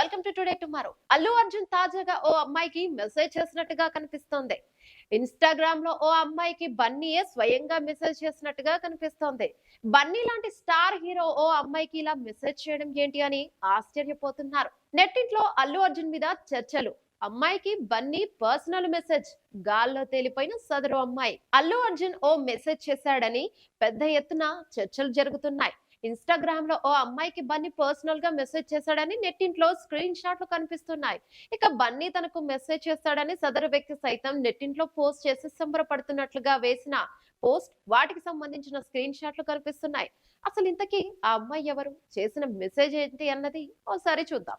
Welcome to today tomorrow. Allu Arjun తాజాగా ఓ అమ్మాయికి మెసేజ్ చేసినట్టుగా కనిపిస్తోంది. ఇన్స్టాగ్రామ్లో ఓ అమ్మాయికి బన్నీయే స్వయంగా మెసేజ్ చేసినట్టుగా కనిపిస్తోంది. బన్నీ లాంటి స్టార్ హీరో ఓ అమ్మాయికి ఇలా మెసేజ్ చేయడం ఏంటి అని ఆశ్చర్యపోతున్నారు. నెట్టింట్లో అల్లు అర్జున్ మీద చర్చలు. అమ్మాయికి బన్నీ పర్సనల్ మెసేజ్. గాల్లో తేలిపోయిన సదరు అమ్మాయి. అల్లు అర్జున్ ఓ మెసేజ్ చేశాడని పెద్ద ఎత్తున చర్చలు జరుగుతున్నాయి. ఇన్స్టాగ్రామ్లో ఓ అమ్మాయికి బన్నీ పర్సనల్గా మెసేజ్ చేశాడని నెట్టింట్లో స్క్రీన్ షాట్లు కనిపిస్తున్నాయి. ఇక బన్నీ తనకు మెసేజ్ చేస్తాడని సదరు వ్యక్తి సైతం నెట్టింట్లో పోస్ట్ చేసి సంబరపడుతున్నట్లుగా వేసిన పోస్ట్ వాటికి సంబంధించిన స్క్రీన్ షాట్లు కనిపిస్తున్నాయి. అసలు ఇంతకీ ఆ అమ్మాయి ఎవరు? చేసిన మెసేజ్ ఏంటి అన్నది ఓసారి చూద్దాం.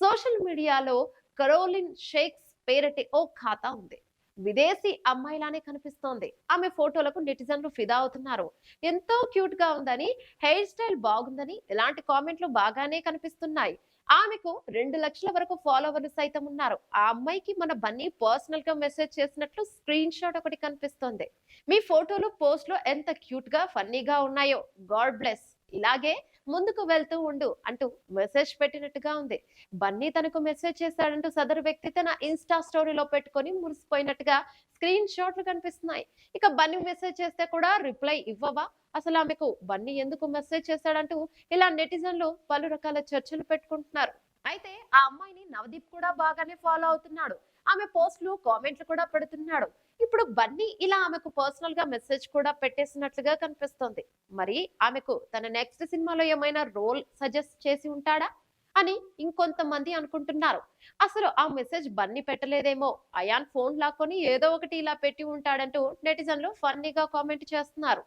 సోషల్ మీడియాలో కరోలిన్ షేక్స్ పేరటి ఓ ఖాతా ఉంది. విదేశీ అమ్మాయిలానే కనిపిస్తోంది. ఆమె ఫోటోలకు నెటిజన్లు ఫిదా అవుతున్నారు. ఎంతో క్యూట్గా ఉందని హెయిర్ స్టైల్ బాగుందని ఇలాంటి కామెంట్లు బాగానే కనిపిస్తున్నాయి. ఆమెకు రెండు లక్షల వరకు ఫాలోవర్లు సైతం ఉన్నారు. ఆ అమ్మాయికి మన బన్నీ పర్సనల్గా మెసేజ్ చేసినట్లు స్క్రీన్ షాట్ ఒకటి కనిపిస్తోంది. మీ ఫోటోలు పోస్ట్లు ఎంత క్యూట్గా ఫన్నీగా ఉన్నాయో. God bless. ఇలాగే ముందుకు వెళ్తూ ఉండు అంటూ మెసేజ్ పెట్టినట్టుగా ఉంది. బన్నీ తనకు మెసేజ్ చేశాడంటూ సదరు వ్యక్తి తన ఇన్స్టా స్టోరీలో పెట్టుకొని మురిసిపోయినట్టుగా స్క్రీన్ షాట్లు కనిపిస్తున్నాయి. ఇక బన్నీ మెసేజ్ చేస్తే కూడా రిప్లై ఇవ్వవా? అసలు ఆమెకు బన్నీ ఎందుకు మెసేజ్ చేశాడంటూ ఇలా నెటిజన్లు పలు రకాల చర్చలు పెట్టుకుంటున్నారు. అయితే ఆ అమ్మాయిని నవదీప్ కూడా బాగానే ఫాలో అవుతున్నాడు. ఆమె పోస్టులు కామెంట్లు కూడా పెడుతున్నాడు. ఇప్పుడు బన్నీ ఇలా ఆమెకు పర్సనల్గా మెసేజ్ కూడా పెట్టేసినట్లుగా కనిపిస్తోంది. మరి ఆమెకు తన నెక్స్ట్ సినిమాలో ఏమైనా రోల్ సజెస్ట్ చేసి ఉంటాడా? అని ఇంకొంతమంది అనుకుంటున్నారు. అసలు ఆ మెసేజ్ బన్నీ పెట్టలేదేమో. అయాన్ ఫోన్ లాక్కొని ఏదో ఒకటి ఇలా పెట్టి ఉంటాడంటూ నెటిజన్లు ఫన్నీగా కామెంట్ చేస్తున్నారు.